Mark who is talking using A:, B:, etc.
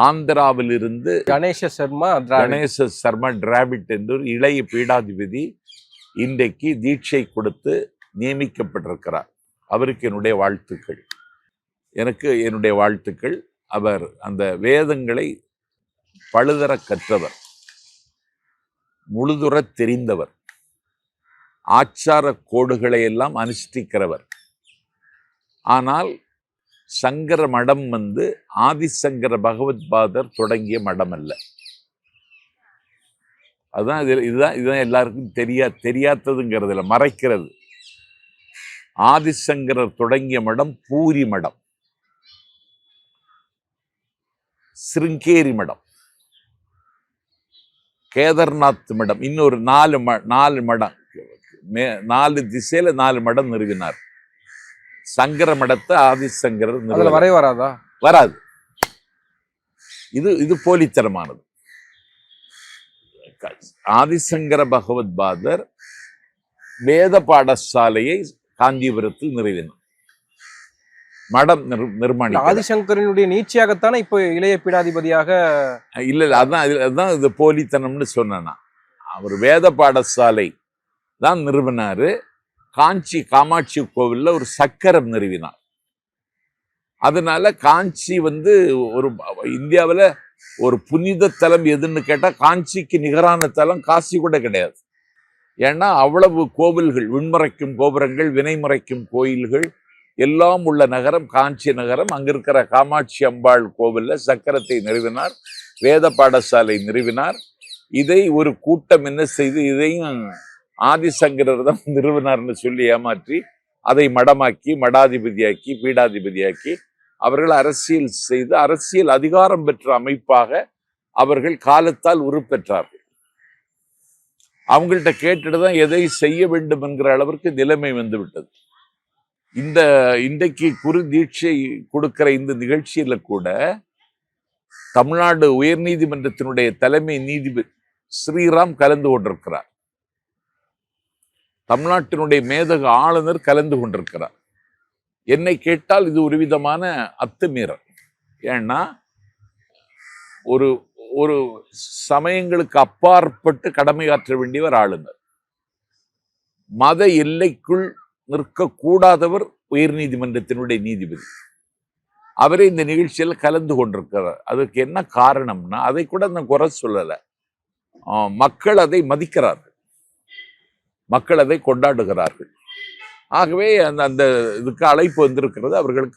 A: ஆந்திராவிலிருந்து
B: கணேச சர்மா.
A: கணேச சர்மா டிராவிட் என்று இளைய பீடாதிபதி இன்றைக்கு தீட்சை கொடுத்து நியமிக்கப்பட்டிருக்கிறார். அவருக்கு என்னுடைய வாழ்த்துக்கள். எனக்கு என்னுடைய வாழ்த்துக்கள். அவர் அந்த வேதங்களை பழுதர கற்றவர். முழுதுறத் தெரிந்தவர். ஆச்சார கோடுகளை எல்லாம் அனுஷ்டிக்கிறவர். ஆனால் சங்கர மடம் வந்து ஆதிசங்கர பகவத் பாதர் தொடங்கிய மடம் அல்ல அதுதான் இது இதுதான் இதுதான் எல்லாருக்கும் தெரியா தெரியாததுங்கிறதுல மறைக்கிறது. ஆதிசங்கரர் தொடங்கிய மடம் பூரி மடம். சிருங்கேரி மடம். கேதார்நாத் மடம். இன்னொரு நாலு ம நாலு மடம். மே நாலு திசையில் நாலு மடம் நிறுவினார். சங்கர மடத்தை ஆதிசங்கரர்
B: அதுல. வரை வராதா?
A: வராது. இது இது போலித்தனமானது ஆதிசங்கர பகவத் பாதர் வேத பாடசாலையை காஞ்சிபுரத்தில் நிறுவினார் மடம் நிர்- நிர்மாணித்தார்
B: ஆதிசங்கரனுடைய நீட்சியாகத்தானே இப்போ இளைய பீடாதிபதியாக
A: இல்ல இல்ல அதான் இது- அதான் இது போலித்தனம்னு சொன்னேன் அவர் வேத பாடசாலை தான் நிறுவினாரு. காஞ்சி காமாட்சி கோவில்ல ஒரு சக்கரம் நிறுவினார் அதனால காஞ்சி வந்து ஒரு இந்தியாவில் ஒரு புனித தலம் எதுன்னு கேட்டா காஞ்சிக்கு நிகரான தலம் காசி கூட கிடையாது. ஏன்னா அவ்வளவு கோவில்கள் விண்மறைக்கும் கோபுரங்கள் வினைமறைக்கும் கோயில்கள் எல்லாம் உள்ள நகரம் காஞ்சி நகரம். அங்கிருக்கிற காமாட்சி அம்பாள் கோவிலில் சக்கரத்தை நிறுவினார் வேத பாடசாலை நிறுவினார். இதை ஒரு கூட்டம் என்ன செய்து இதையும் ஆதிசங்கரர் தான் நிறுவினார்னு சொல்லி ஏமாற்றி அதை மடமாக்கி மடாதிபதியாக்கி பீடாதிபதியாக்கி அவர்கள் அரசியல் செய்து அரசியல் அதிகாரம் பெற்ற அமைப்பாக அவர்கள் காலத்தால் உருப்பெற்றார்கள். அவங்கள்ட்ட கேட்டுட்டு தான் எதை செய்ய வேண்டும் என்கிற அளவிற்கு நிலைமை வந்துவிட்டது. இந்த இன்றைக்கு குரு தீட்சை கொடுக்கிற இந்த நிகழ்ச்சியில கூட தமிழ்நாடு உயர்நீதிமன்றத்தினுடைய தலைமை நீதிபதி ஸ்ரீராம் கலந்து கொண்டிருக்கிறார். தமிழ்நாட்டினுடைய மேதக ஆளுநர் கலந்து கொண்டிருக்கிறார். என்னை கேட்டால் இது ஒரு விதமான அத்துமீறல். ஏன்னா ஒரு ஒரு சமயங்களுக்கு அப்பாற்பட்டு கடமையாற்ற வேண்டியவர் ஆளுநர். மத எல்லைக்குள் நிற்கக்கூடாதவர் உயர் நீதிமன்றத்தினுடைய நீதிபதி. அவரே இந்த நிகழ்ச்சியில் கலந்து கொண்டிருக்கிறார். அதுக்கு என்ன காரணம்னா அதை கூட நான் குறை சொல்லலை. ஆஹ் மக்கள் அதை மதிக்கிறார்கள். மக்கள் அதை கொண்டாடுகிறார்கள். ஆகவே அந்த அந்த இதுக்கு அழைப்பு வந்திருக்கிறது. அவர்களுக்கு